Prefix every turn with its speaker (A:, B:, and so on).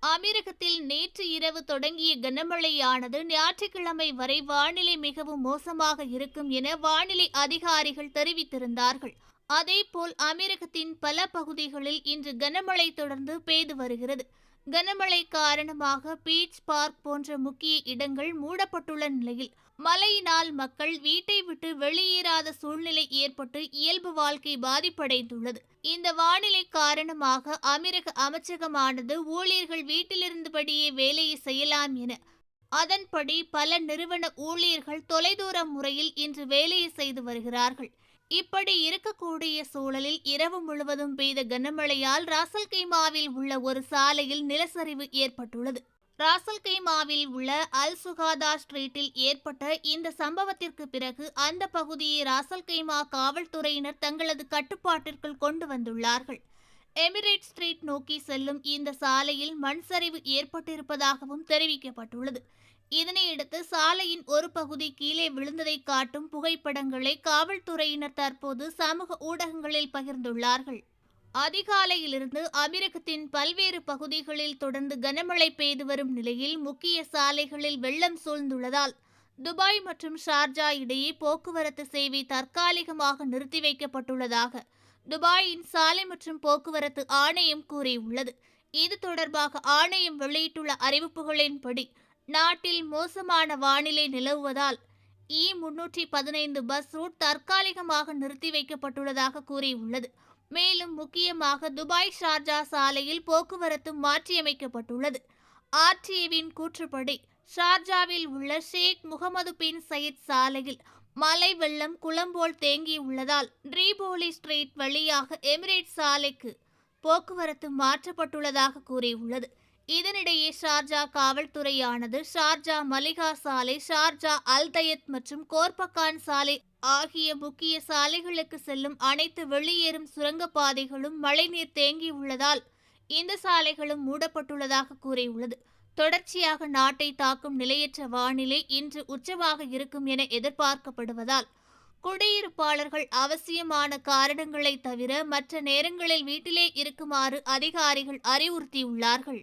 A: தமிழகத்தில் நேற்று இரவு தொடங்கிய கனமழையானது ஞாயிற்றுக்கிழமை வரை வானிலை மிகவும் மோசமாக இருக்கும் என வானிலை அதிகாரிகள் தெரிவித்திருந்தார்கள். அதேபோல் அமெரிக்கத்தின் பல பகுதிகளில் இன்று கனமழை தொடர்ந்து பெய்து வருகிறது. கனமழை காரணமாக பீச் பார்க் போன்ற முக்கிய இடங்கள் மூடப்பட்டுள்ள நிலையில் மழையினால் மக்கள் வீட்டை விட்டு வெளியேறாத சூழ்நிலை ஏற்பட்டு இயல்பு வாழ்க்கை பாதிப்படைந்துள்ளது. இந்த வானிலை காரணமாக அமீரக அமைச்சகமானது ஊழியர்கள் வீட்டிலிருந்தபடியே வேலையை செய்யலாம் என அதன்படி பல நிறுவன ஊழியர்கள் தொலைதூர முறையில் இன்று வேலையை செய்து வருகிறார்கள். இப்படி இருக்கக்கூடிய சூழலில் இரவு முழுவதும் பெய்த கனமழையால் ராசல்கைமாவில் உள்ள ஒரு சாலையில் நிலச்சரிவு ஏற்பட்டுள்ளது. ராசல்கைமாவில் உள்ள அல் சுகாதா ஸ்ட்ரீட்டில் ஏற்பட்ட இந்த சம்பவத்திற்கு பிறகு அந்த பகுதியை ராசல்கைமா காவல்துறையினர் தங்களது கட்டுப்பாட்டிற்குள் கொண்டு வந்துள்ளார்கள். எமிரேட் ஸ்ட்ரீட் நோக்கி செல்லும் இந்த சாலையில் மண் சரிவு ஏற்பட்டிருப்பதாகவும் தெரிவிக்கப்பட்டுள்ளது. இதனையடுத்து சாலையின் ஒரு பகுதி கீழே விழுந்ததை காட்டும் புகைப்படங்களை காவல்துறையினர் தற்போது சமூக ஊடகங்களில் பகிர்ந்துள்ளார்கள். அதிகாலையிலிருந்து அமெரிக்கத்தின் பல்வேறு பகுதிகளில் தொடர்ந்து கனமழை பெய்து வரும் நிலையில் முக்கிய சாலைகளில் வெள்ளம் சூழ்ந்துள்ளதால் துபாய் மற்றும் ஷார்ஜா இடையே போக்குவரத்து சேவை தற்காலிகமாக நிறுத்தி வைக்கப்பட்டுள்ளதாக துபாயின் சாலை மற்றும் போக்குவரத்து ஆணையம் கூறியுள்ளது. இது தொடர்பாக ஆணையம் வெளியிட்டுள்ள அறிவிப்புகளின்படி நாட்டில் மோசமான வானிலை நிலவுவதால் இ முன்னூற்றி பதினைந்து பஸ் ரூட் தற்காலிகமாக நிறுத்தி வைக்கப்பட்டுள்ளதாக கூறியுள்ளது. மேலும் முக்கியமாக துபாய் ஷார்ஜா சாலையில் போக்குவரத்து மாற்றியமைக்கப்பட்டுள்ளது. ஆர்டிஏவின் கூற்றுப்படி ஷார்ஜாவில் உள்ள ஷேக் முகமது பின் சயீத் சாலையில் மலை வெள்ளம் குளம்போல் தேங்கியுள்ளதால் ட்ரீபோலி ஸ்ட்ரீட் வழியாக எமிரேட் சாலைக்கு போக்குவரத்து மாற்றப்பட்டுள்ளதாக கூறியுள்ளது. இதனிடையே ஷார்ஜா காவல்துறையானது ஷார்ஜா மலிகா சாலை ஷார்ஜா அல்தயத் மற்றும் கோர்பக்கான் சாலை ஆகிய முக்கிய சாலைகளுக்கு செல்லும் அனைத்து வெளியேறும் சுரங்கப்பாதைகளும் மழைநீர் தேங்கியுள்ளதால் இந்த சாலைகளும் மூடப்பட்டுள்ளதாக கூறியுள்ளது. தொடர்ச்சியாக நாட்டை தாக்கும் நிலையற்ற வானிலை இன்று உச்சமாக இருக்கும் என எதிர்பார்க்கப்படுவதால் குடியிருப்பாளர்கள் அவசியமான காரணங்களை தவிர மற்ற நேரங்களில் வீட்டிலே இருக்குமாறு அதிகாரிகள் அறிவுறுத்தியுள்ளார்கள்.